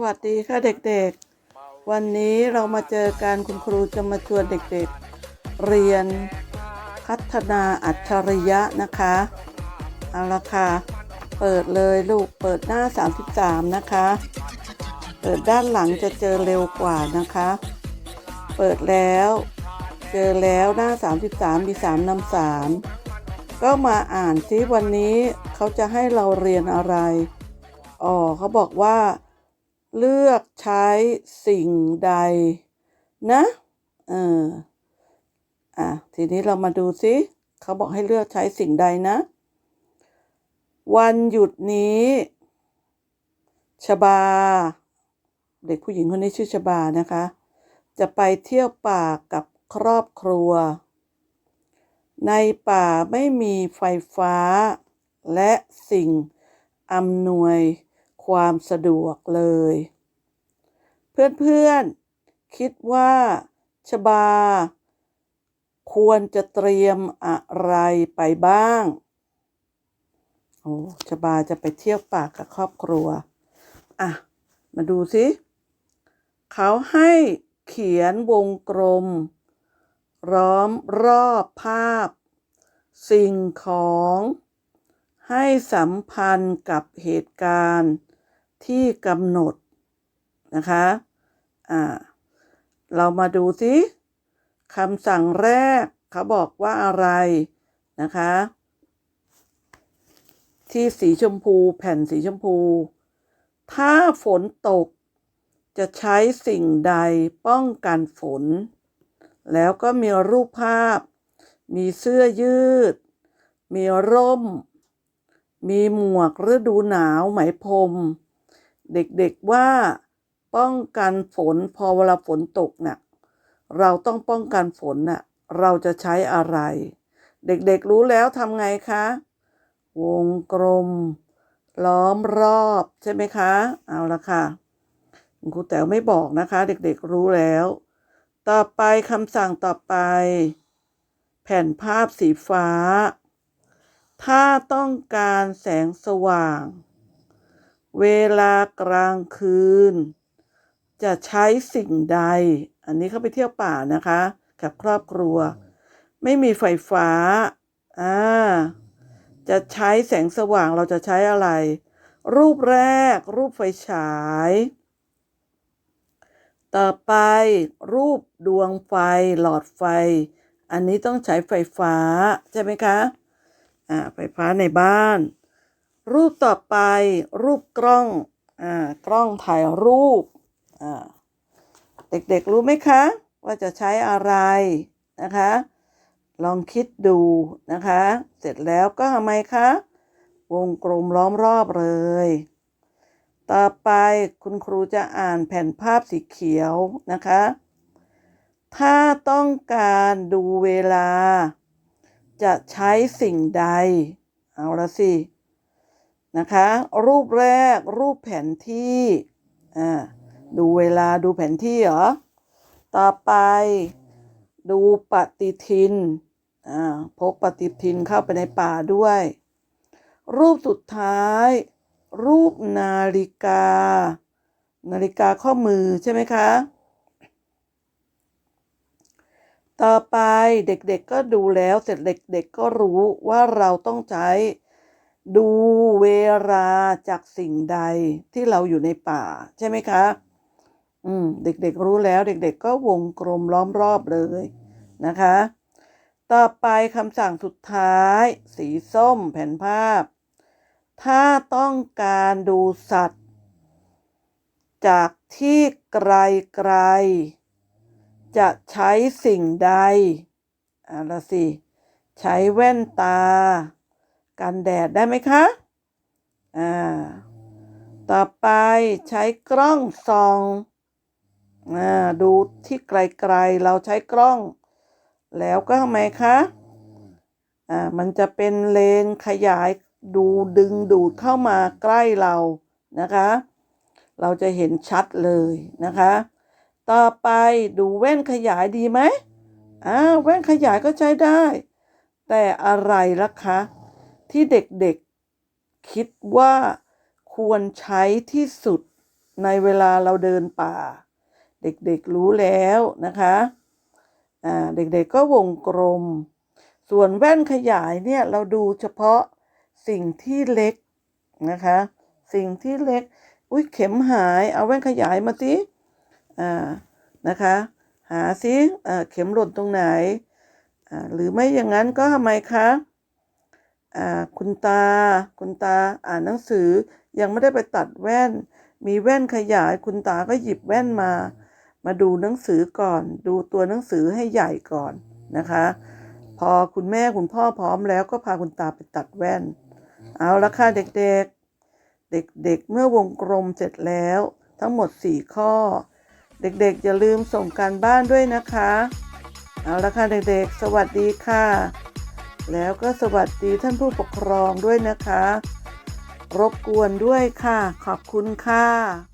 วัสดีค่ะเด็กๆ วันนี้เรามาเจอกันคุณครูจะมาชวนเด็กๆ เรียนพัฒนาอัจฉริยะนะคะเอาละค่ะ เปิดเลยลูกเปิดหน้า 33 นะคะ เปิดด้านหลังจะเจอเร็วกว่านะคะ เปิดแล้ว เจอแล้วหน้า 33 มี 3นำสามก็มาอ่านซิวันนี้เขาจะให้เราเรียนอะไร อ๋อเขาบอกว่า เลือกใช้สิ่งใดนะเอออะทีนี้เรามาดูซิเขาบอกให้เลือกใช้สิ่งใดนะ วันหยุดนี้ชบา เด็กผู้หญิงคนนี้ชื่อชบานะคะ จะไปเที่ยวป่ากับครอบครัว ในป่าไม่มีไฟฟ้า และสิ่งอำนวย ความสะดวกเลย เพื่อนๆ คิดว่าชบา ควรจะเตรียมอะไรไปบ้าง โอ้ชบาจะไปเที่ยวป่ากับครอบครัว อะ มาดูสิ เขาให้เขียนวงกลม ร้อมรอบภาพ สิ่งของให้สัมพันธ์กับเหตุการณ์ ที่กำหนดนะคะอ่าเรามาดูสิคำสั่งแรกเขาบอกว่าอะไรนะคะ ที่สีชมพูแผ่นสีชมพู ถ้าฝนตกจะใช้สิ่งใดป้องกันฝน แล้วก็มีรูปภาพ มีเสื้อยืด มีร่ม มีหมวกฤดูหนาวไหมพรม เด็กๆว่าป้องกันฝนพอเวลาฝนตกเนะ่ะเราต้องป้องกันฝนน่ะเราจะใช้อะไร เด็กๆรู้แล้วทำไงคะ วงกลม ล้อมรอบใช่ไหมคะ เอาละค่ะครูแต๋วไม่บอกนะคะ เด็กๆรู้แล้ว ต่อไปคำสั่งต่อไป แผ่นภาพสีฟ้า ถ้าต้องการแสงสว่าง เวลากลางคืน จะใช้สิ่งใด อันนี้เขาไปเที่ยวป่านะคะ กับครอบครัว ไม่มีไฟฟ้าอ่าจะใช้แสงสว่างเราจะใช้อะไร รูปแรก รูปไฟฉาย ต่อไปรูปดวงไฟหลอดไฟ อันนี้ต้องใช้ไฟฟ้า ใช่ไหมคะ อ่า ไฟฟ้าในบ้าน รูปต่อไปรูปกล้องอ่ากล้องถ่ายรูปอ่าเด็กๆรู้ไหมคะ ว่าจะใช้อะไรนะคะ ลองคิดดูนะคะ เสร็จแล้วก็ทำไมคะ วงกลมล้อมรอบเลย ต่อไปคุณครูจะอ่านแผ่นภาพสีเขียวนะคะ ถ้าต้องการดูเวลา จะใช้สิ่งใด เอาละสิ นะคะ รูปแรกรูปแผนที่อ่าดูเวลาดูแผนที่เหรอ ต่อไปดูปฏิทินอ่าพกปฏิทินเข้าไปในป่าด้วย รูปสุดท้าย รูปนาฬิกา นาฬิกาข้อมือใช่ไหมคะ ต่อไปเด็กๆก็ดูแล้วเสร็จเด็กๆก็รู้ว่าเราต้องใช้ ดูเวลาจากสิ่งใดที่เราอยู่ในป่า ใช่ไหมคะ อืม เด็กๆรู้แล้ว เด็กๆก็วงกลมล้อมรอบเลยนะคะ ต่อไปคำสั่งสุดท้าย สีส้มแผ่นภาพ ถ้าต้องการดูสัตว์ จากที่ไกลๆจะใช้สิ่งใดอะละสิ ใช้แว่นตา กันแดดได้ไหมคะอ่าต่อไปใช้กล้องส่องอ่าดูที่ไกลๆเราใช้กล้อง แล้วก็ทำไมคะอ่ามันจะเป็นเลนขยายดูดึงดูดเข้ามาใกล้เรานะคะ เราจะเห็นชัดเลยนะคะ ต่อไปดูแว่นขยายดีไหมอ่าแว่นขยายก็ใช้ได้ แต่อะไรล่ะคะ ที่เด็กๆคิดว่าควรใช้ที่สุดในเวลาเราเดินป่า เด็กๆรู้แล้วนะคะอ่าเด็กๆก็วงกลม ส่วนแว่นขยายเนี่ยเราดูเฉพาะสิ่งที่เล็กนะคะ สิ่งที่เล็ก อุ้ยเข็มหายเอาแว่นขยายมาสิอ่านะคะ หาสิเข็มหล่นตรงไหนหรือไม่อย่างนั้นก็ทำไมคะ คุณตา คุณตาอ่านหนังสือยังไม่ได้ไปตัดแว่น มีแว่นขยาย คุณตาก็หยิบแว่นมา มาดูหนังสือก่อน ดูตัวหนังสือให้ใหญ่ก่อนนะคะ พอคุณแม่คุณพ่อพร้อมแล้วก็พาคุณตาไปตัดแว่น เอาละค่ะเด็กๆ เด็กๆเมื่อวงกลมเสร็จแล้ว ทั้งหมด 4 ข้อ เด็กๆอย่าลืมส่งการบ้านด้วยนะคะ เอาละค่ะเด็กๆ สวัสดีค่ะ แล้วก็สวัสดีท่านผู้ปกครองด้วยนะคะ รบกวนด้วยค่ะ ขอบคุณค่ะ